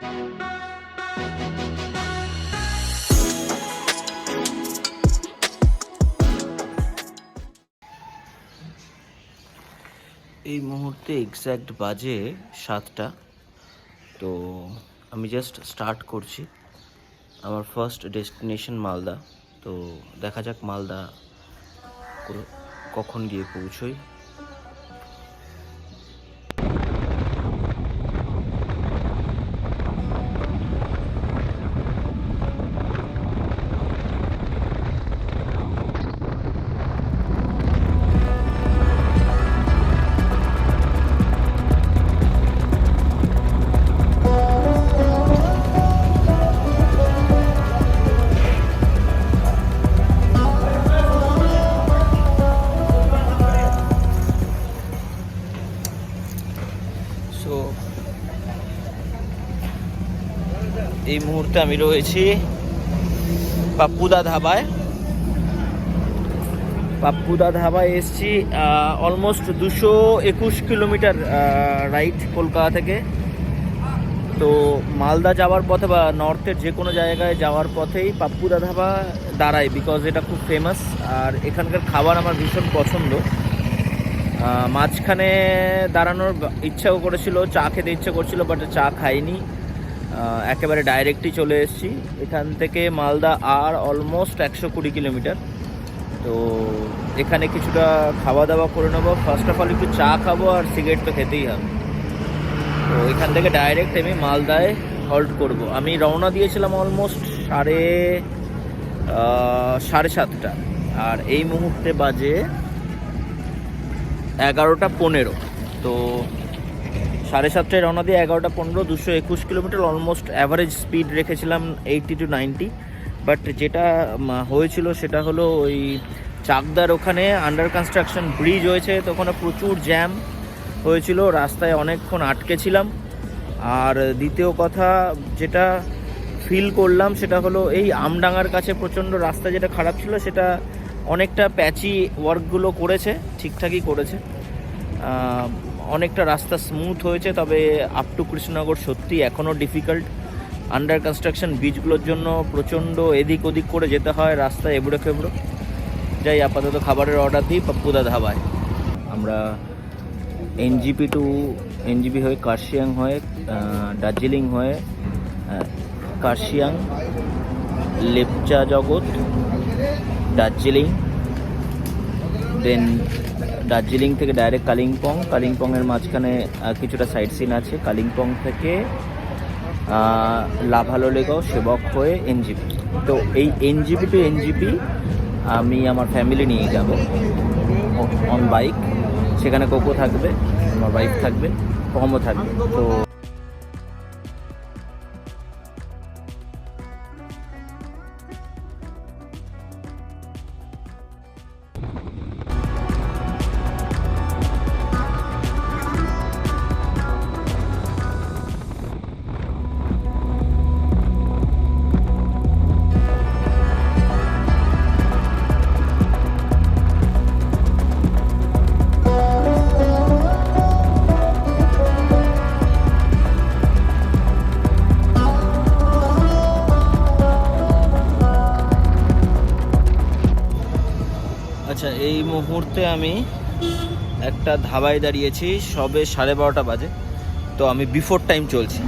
এই মুহূর্তে এক্স্যাক্ট বাজে সাতটা। তো আমি জাস্ট স্টার্ট করছি। আমার ফার্স্ট ডেস্টিনেশন মালদা। তো দেখা যাক মালদা কখন গিয়ে পৌঁছোই। এই মুহূর্তে আমি রয়েছি পাপ্পুদা ধাবায় পাপ্পুদা ধাবায় এসছি অলমোস্ট দুশো একুশ কিলোমিটার রাইট কলকাতা থেকে। তো মালদা যাওয়ার পথে বা নর্থের যে কোনো জায়গায় যাওয়ার পথেই পাপ্পুদা ধাবা দাঁড়ায় বিকজ এটা খুব ফেমাস আর এখানকার খাবার আমার ভীষণ পছন্দ। মাঝখানে দাঁড়ানোর ইচ্ছাও করেছিল, চা খেতে ইচ্ছা করছিল বাট চা খাইনি। একেবারে ডাইরেক্টই চলে এসেছি। এখান থেকে মালদা আর অলমোস্ট একশো কুড়ি কিলোমিটার। তো এখানে কিছুটা খাওয়া দাওয়া করে নেব। ফার্স্ট অফ অল একটু চা খাব আর সিগারেট তো খেতেই হবে। তো এখান থেকে ডাইরেক্ট আমি মালদায় হল্ট করব। আমি রওনা দিয়েছিলাম অলমোস্ট সাড়ে সাড়ে সাতটা। আর এই মুহূর্তে বাজে এগারোটা পনেরো। তো সাড়ে সাতটায় রওনা দিয়ে এগারোটা পনেরো, দুশো একুশ কিলোমিটার অলমোস্ট অ্যাভারেজ স্পিড রেখেছিলাম এইটটি টু নাইনটি বাট যেটা হয়েছিল সেটা হলো ওই চাকদার ওখানে আন্ডার কনস্ট্রাকশন ব্রিজ হয়েছে, তো ওখানে প্রচুর জ্যাম হয়েছিল, রাস্তায় অনেকক্ষণ আটকে ছিলাম। আর দ্বিতীয় কথা, যেটা ফিল করলাম সেটা হলো এই আমডাঙ্গার কাছে প্রচণ্ড রাস্তা যেটা খারাপ ছিল, সেটা অনেকটা প্যাচি ওয়ার্কগুলো করেছে, ঠিকঠাকই করেছে। অনেকটা রাস্তা স্মুথ হয়েছে, তবে আপ টু কৃষ্ণনগর সত্যি এখনও ডিফিকাল্ট আন্ডার কনস্ট্রাকশন বীজগুলোর জন্য প্রচণ্ড এদিক ওদিক করে যেতে হয় রাস্তা এবড়ো খেবড়ো। যাই, আপাতত খাবারের অর্ডার দিই পাপ্পুদা ধাবায় আমরা এনজিপি টু এনজিপি হয়ে কার্শিয়াং হয়ে দার্জিলিং হয়ে কার্শিয়াং লেপচা জগৎ দার্জিলিং দেন দার্জিলিং থেকে ডাইরেক্ট কালিম্পং। কালিম্পংয়ের মাঝখানে কিছুটা সাইট সিন আছে। কালিম্পং থেকে লাভালো লাভালোলেগাঁও সেবক হয়ে এনজিপি। তো এই এনজিপি টু এনজিপি, আমি আমার ফ্যামিলি নিয়ে যাব। অন বাইক সেখানে কোকো থাকবে, আমার বাইক থাকবে, কমও থাকবে। তো আচ্ছা এই মুহূর্তে আমি একটা ধাবায় দাঁড়িয়েছি, সবে সাড়ে বারোটা বাজে। তো আমি বিফোর টাইম চলছি।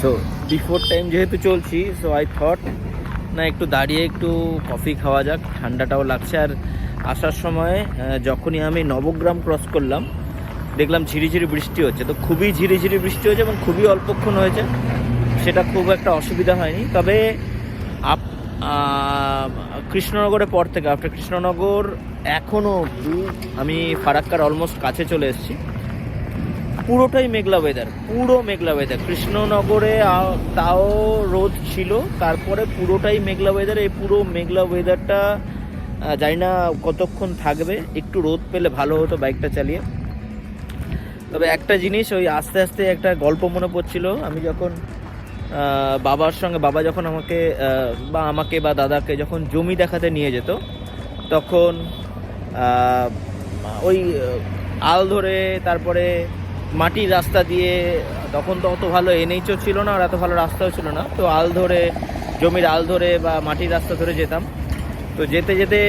সো বিফোর টাইম যেহেতু চলছি সো আই থট না, একটু দাঁড়িয়ে একটু কফি খাওয়া যাক, ঠান্ডাটাও লাগছে। আর আসার সময় যখনই আমি নবগ্রাম ক্রস করলাম, দেখলাম ঝিরিঝিরি বৃষ্টি হচ্ছে। তো খুবই ঝিরিঝিরি বৃষ্টি হয়েছে এবং খুবই অল্পক্ষণ হয়েছে। সেটা খুব একটা অসুবিধা হয়নি। তবে আপ আহ, কৃষ্ণনগরের পর থেকে আফটার কৃষ্ণনগর এখনও আমি ফারাক্কার অলমোস্ট কাছে চলে এসেছি। পুরোটাই মেঘলা ওয়েদার পুরো মেঘলা ওয়েদার কৃষ্ণনগরে তাও রোদ ছিল তারপরে পুরোটাই মেঘলা ওয়েদার এই পুরো মেঘলা ওয়েদারটা জানি না কতক্ষণ থাকবে একটু রোদ পেলে ভালো হতো বাইকটা চালিয়ে। তবে একটা জিনিস ওই আস্তে আস্তে একটা গল্প মনে পড়ছিল আমি যখন বাবার সঙ্গে বাবা যখন আমাকে বা আমাকে বা দাদাকে যখন জমি দেখাতে নিয়ে যেত, তখন ওই আল ধরে তারপরে মাটির রাস্তা দিয়ে, তখন তো অত ভালো এনএইচও ছিল না আর এত ভালো রাস্তাও ছিল না। তো আল ধরে, জমির আল ধরে বা মাটির রাস্তা ধরে যেতাম। তো যেতে যেতে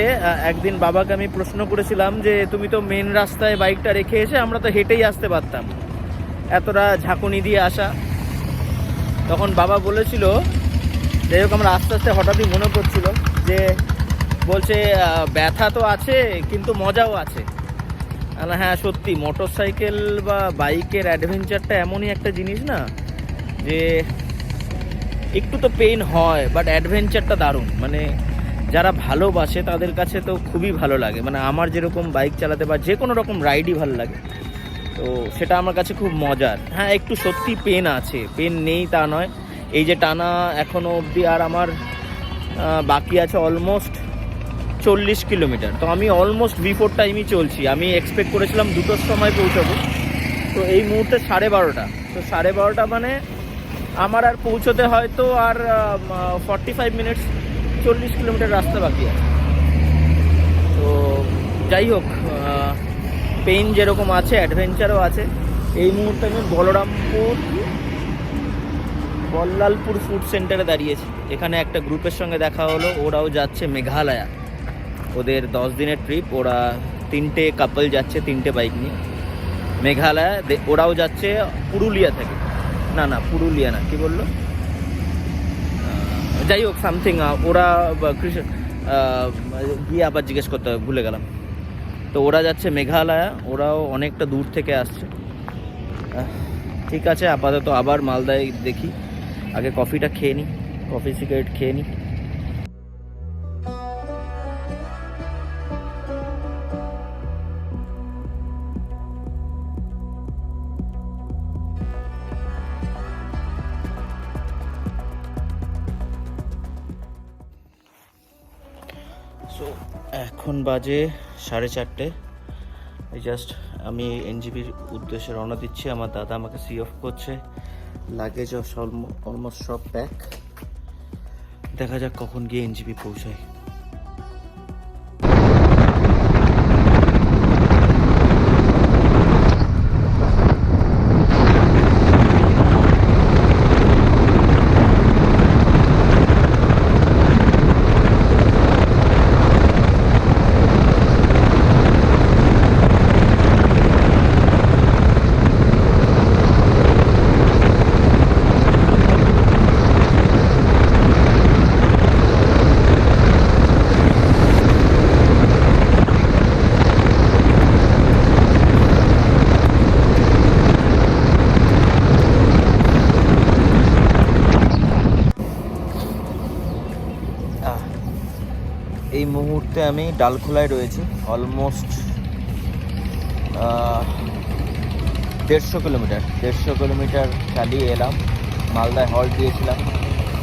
একদিন বাবাকে আমি প্রশ্ন করেছিলাম যে, তুমি তো মেন রাস্তায় বাইকটা রেখে এসে আমরা তো হেঁটেই আসতে পারতাম। এতটা ঝাঁকুনি দিয়ে আসা। তখন বাবা বলেছিল, যাই হোক আমরা আস্তে আস্তে হঠাৎই মনে পড়ছিল যে বলছে ব্যথা তো আছে, কিন্তু মজাও আছে। হ্যাঁ সত্যি মোটর সাইকেল বা বাইকের অ্যাডভেঞ্চারটা এমনই একটা জিনিস না যে একটু তো পেইন হয় বাট অ্যাডভেঞ্চারটা দারুণ। মানে যারা ভালোবাসে, তাদের কাছে তো খুবই ভালো লাগে। মানে আমার যেরকম বাইক চালাতে বা যে কোনো রকম রাইডই ভালো লাগে। তো সেটা আমার কাছে খুব মজার। হ্যাঁ একটু সত্যি পেন আছে। পেন নেই তা নয়। এই যে টানা এখনও অবধি আর আমার বাকি আছে অলমোস্ট চল্লিশ কিলোমিটার। তো আমি অলমোস্ট বিফোর টাইমই চলছি। আমি এক্সপেক্ট করেছিলাম দুটোর সময় পৌঁছাবো। তো এই মুহূর্তে সাড়ে বারোটা। তো সাড়ে বারোটা মানে আমার আর পৌঁছতে হয়তো আর ফর্টি ফাইভ মিনিটস চল্লিশ কিলোমিটার রাস্তা বাকি আছে। তো যাই হোক পেইন যেরকম আছে অ্যাডভেঞ্চারও আছে। এই মুহূর্তে আমি বলরামপুর, বল্লালপুর ফুড সেন্টারে দাঁড়িয়েছি। এখানে একটা গ্রুপের সঙ্গে দেখা হলো, ওরাও যাচ্ছে মেঘালয়া। ওদের দশ দিনের ট্রিপ ওরা তিনটে কাপল যাচ্ছে, তিনটে বাইক নিয়ে। মেঘালয়া ওরাও যাচ্ছে পুরুলিয়া থেকে। না না, পুরুলিয়া না, কি বলল? যাই হোক সামথিং ওরা গিয়ে আবার জিজ্ঞেস করতে হবে, ভুলে গেলাম। তো ওরা যাচ্ছে মেঘালয়া, ওরাও অনেকটা দূর থেকে আসছে। ঠিক আছে, আপাতত আবার মালদায় দেখি। আগে কফিটা খেয়ে নিই কফি সিগারেট খেয়ে নিই সো এখন বাজে সাড়ে চারটে। এই জাস্ট আমি এনজিবির উদ্দেশ্যে রওনা দিচ্ছি। আমার দাদা আমাকে সি অফ করছে। লাগেজ অলমোস্ট সব প্যাক দেখা যাক কখন গিয়ে এনজিবি পৌঁছায়। এই মুহূর্তে আমি ডালখোলায় রয়েছি অলমোস্ট দেড়শো কিলোমিটার দেড়শো কিলোমিটার চালিয়ে এলাম, মালদায় হল দিয়েছিলাম,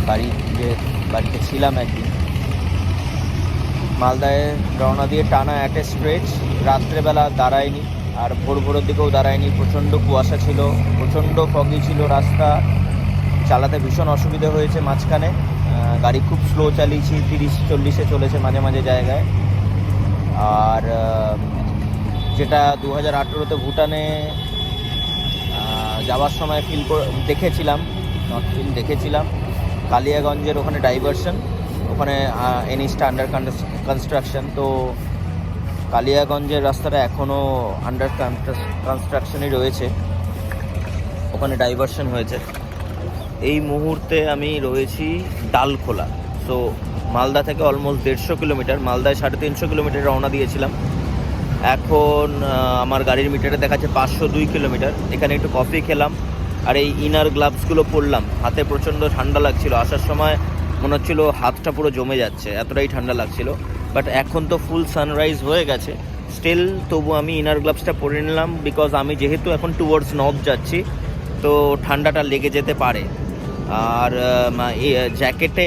বাড়ি যে বাড়িতে ছিলাম একদিন। মালদায় রওনা দিয়ে টানা অ্যাটে স্ট্রেচ রাত্রেবেলা দাঁড়ায়নি, আর ভোর ভোরের দিকেও দাঁড়ায়নি, প্রচণ্ড কুয়াশা ছিল, প্রচণ্ড ফগি ছিল রাস্তা চালাতে ভীষণ অসুবিধা হয়েছে মাঝখানে। গাড়ি খুব স্লো চালিয়েছি, তিরিশ, চল্লিশে চলেছে মাঝে মাঝে জায়গায়। আর যেটা দু হাজার আঠেরোতে ভুটানে যাওয়ার সময় ফিল দেখেছিলাম নর্থ ফিল দেখেছিলাম। কালিয়াগঞ্জের ওখানে ডাইভারশন ওখানে এনএসটা আন্ডার কনস্ট্রাকশন তো কালিয়াগঞ্জের রাস্তাটা এখনও আন্ডার কনস্ট্রাকশনই রয়েছে। ওখানে ডাইভারশন হয়েছে। এই মুহূর্তে আমি রয়েছি ডালখোলা। সো মালদা থেকে অলমোস্ট দেড়শো কিলোমিটার, মালদায় সাড়ে তিনশো কিলোমিটার রওনা দিয়েছিলাম। এখন আমার গাড়ির মিটারে দেখাচ্ছে পাঁচশো দুই কিলোমিটার। এখানে একটু কফি খেলাম, আর এই ইনার গ্লাভসগুলো পরলাম। হাতে প্রচণ্ড ঠান্ডা লাগছিল। আসার সময় মনে হচ্ছিল হাতটা পুরো জমে যাচ্ছে, এতটাই ঠান্ডা লাগছিল। বাট এখন তো ফুল সানরাইজ হয়ে গেছে। স্টিল তবু আমি ইনার গ্লাভসটা পরে নিলাম বিকজ আমি যেহেতু এখন টুয়ার্ডস নর্থ যাচ্ছি, তো ঠান্ডাটা লেগে যেতে পারে। আর জ্যাকেটে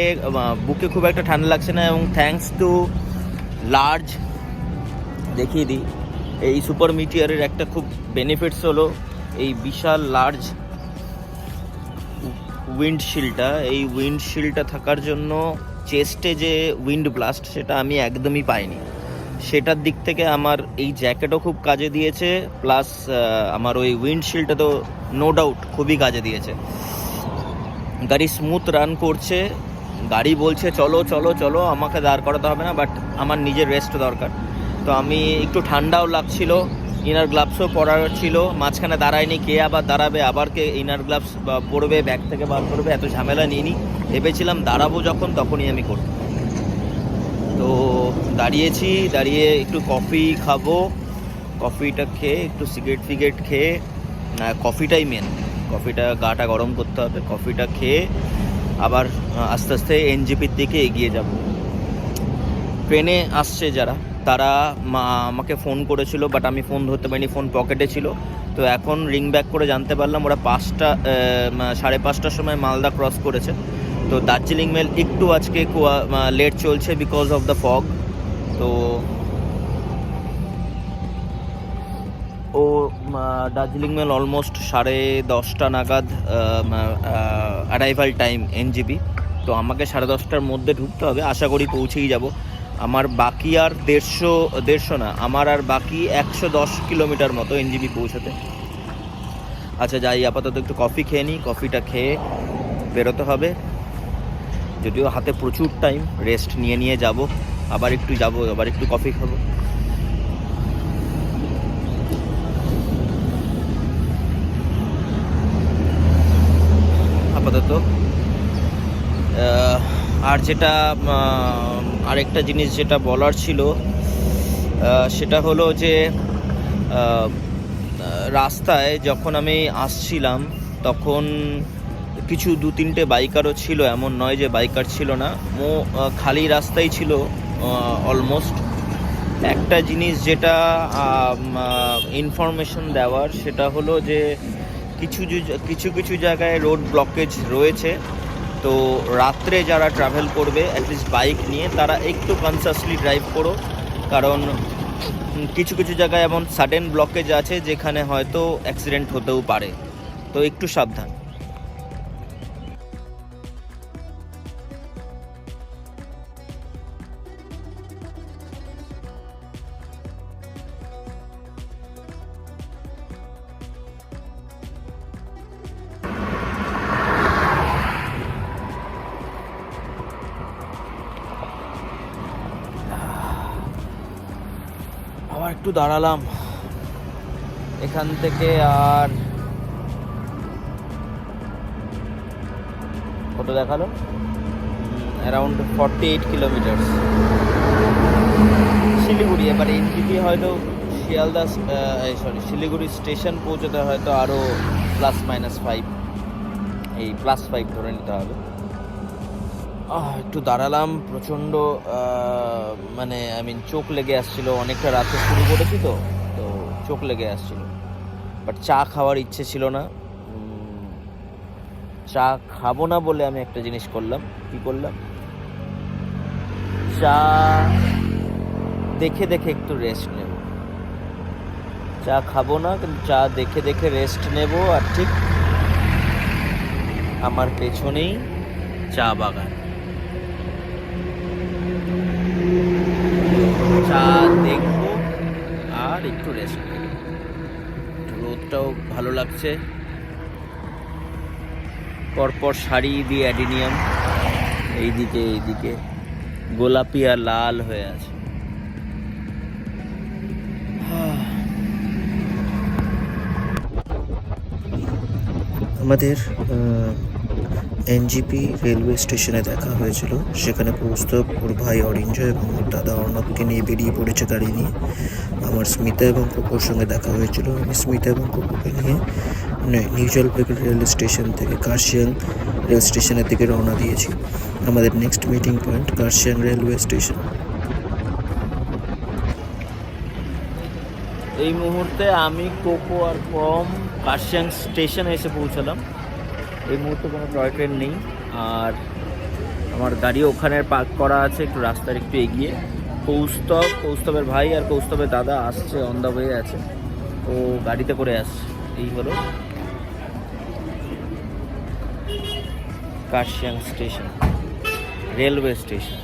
বুকে খুব একটা ঠান্ডা লাগছে না এবং থ্যাঙ্কস টু লার্জ দেখিয়ে দিই, এই সুপার মিটিয়ারের একটা খুব বেনিফিটস হলো এই বিশাল লার্জ উইন্ডশিল্ডটা এই উইন্ডশিল্ডটা থাকার জন্য চেস্টে যে উইন্ড ব্লাস্ট সেটা আমি একদমই পাইনি। সেটার দিক থেকে আমার এই জ্যাকেটও খুব কাজে দিয়েছে প্লাস আমার ওই উইন্ডশিল্ডটা তো নো ডাউট খুবই কাজে দিয়েছে। গাড়ি স্মুথ রান করছে। গাড়ি বলছে, চলো চলো চলো, আমাকে দাঁড় করাতে হবে না বাট আমার নিজের রেস্ট দরকার। তো আমি একটু ঠান্ডাও লাগছিল ইনার গ্লাভসও পরার ছিল, মাঝখানে দাঁড়ায়নি, কে আবার দাঁড়াবে, আবার কে ইনার গ্লাভস পরবে ব্যাগ থেকে বার করবে, এত ঝামেলা নিইনি। ভেবেছিলাম দাঁড়াবো যখন, তখনই আমি করব। তো দাঁড়িয়েছি, দাঁড়িয়ে একটু কফি খাব কফিটা খেয়ে, একটু সিগারেট ফিগারেট খেয়ে কফিটাই মেন কফিটা গাটা গরম করতে হবে কফিটা খেয়ে আবার আস্তে আস্তে এনজিপির দিকে এগিয়ে যাব। ট্রেনে আসছে যারা, তারা আমাকে ফোন করেছিল বাট আমি ফোন ধরতে পারিনি ফোন পকেটে ছিল। তো এখন রিং ব্যাক করে জানতে পারলাম, ওরা পাঁচটা সাড়ে পাঁচটার সময় মালদা ক্রস করেছে। তো দার্জিলিং মেল একটু আজকে লেট চলছে বিকজ অফ দ্য ফগ তো ও দার্জিলিং মেল অলমোস্ট সাড়ে দশটা নাগাদ অ্যারাইভাল টাইম এনজিপি তো আমাকে সাড়ে দশটার মধ্যে ঢুকতে হবে। আশা করি পৌঁছেই যাব। আমার বাকি আর দেড়শো দেড়শো না, আমার আর বাকি একশো দশ কিলোমিটার মতো এনজিপি পৌঁছাতে। আচ্ছা যাই, আপাতত একটু কফি খেয়ে নিই। কফিটা খেয়ে বেরোতে হবে। যদিও হাতে প্রচুর টাইম রেস্ট নিয়ে নিয়ে যাব। আবার একটু যাব, আবার একটু কফি খাব। আপাতত। আর যেটা আরেকটা জিনিস যেটা বলার ছিল সেটা হলো যে রাস্তায় যখন আমি আসছিলাম, তখন কিছু দু তিনটে বাইকারও ছিল, এমন নয় যে বাইকার ছিল না। মো খালি রাস্তাই ছিল অলমোস্ট একটা জিনিস যেটা ইনফরমেশন দেওয়ার, সেটা হলো যে কিছু কিছু কিছু জায়গায় রোড ব্লকেজ রয়েছে। তো রাত্রে যারা ট্রাভেল করবে অ্যাটলিস্ট বাইক নিয়ে, তারা একটু কনসাসলি ড্রাইভ করো। কারণ কিছু কিছু জায়গায় এমন সাডেন ব্লকেজ আছে, যেখানে হয়তো অ্যাক্সিডেন্ট হতেও পারে। তো একটু সাবধান। একটু দাঁড়ালাম। এখান থেকে আর কত দেখাল? Around forty eight kilometre Siliguri, এবার এনজিপি হয়তো শিয়ালদা সরি শিলিগুড়ি স্টেশন পৌঁছতে হয়তো আরও প্লাস মাইনাস ফাইভ এই প্লাস ফাইভ ধরে নিতে হবে। একটু দাঁড়ালাম, প্রচণ্ড মানে আই মিন চোখ লেগে আসছিল। অনেকটা রাতে শুরু করেছি তো তো চোখ লেগে আসছিল। বাট চা খাওয়ার ইচ্ছে ছিল না। চা খাব না বলে আমি একটা জিনিস করলাম। কি করলাম? চা দেখে দেখে একটু রেস্ট নেব। চা খাব না, কিন্তু চা দেখে দেখে রেস্ট নেব, আর ঠিক আমার পেছনেই চা বাগান চা দেখব আর একটু রেস্ট রোদটাও ভালো লাগছে। পরপর শাড়ি দিয়ে অ্যাডিনিয়াম। এইদিকে এইদিকে। গোলাপি আর লাল হয়ে আছে। আমাদের এনজিপি রেলওয়ে স্টেশনে দেখা হয়েছিল। সেখানে পৌঁছতে ওর ভাই অরিঞ্জয় এবং ওর দাদা অর্ণবকে নিয়ে বেরিয়ে পড়েছে গাড়ি নিয়ে। আমার স্মিতা এবং কোকোর সঙ্গে দেখা হয়েছিল। আমি স্মিতা এবং কোকোকে নিয়ে নিউ জলপাইগুড়ি রেল স্টেশন থেকে কার্শিয়াং রেল স্টেশনের দিকে রওনা দিয়েছি। আমাদের next meeting point Kurseong railway station. এই মুহূর্তে আমি, কোকো আর কম কার্শিয়াং স্টেশনে এসে পৌঁছালাম। এই মুহূর্তে কোনো টয় ট্রেন নেই। আর আমার গাড়ি ওখানে পার্ক করা আছে, একটু রাস্তার একটু এগিয়ে। কৌস্তব, কৌস্তবের ভাই আর কৌস্তবের দাদা আসছে অন দ্য ওয়ে আছে। ও গাড়িতে করে আসছে। এই হলো কার্শিয়াং স্টেশন রেলওয়ে স্টেশন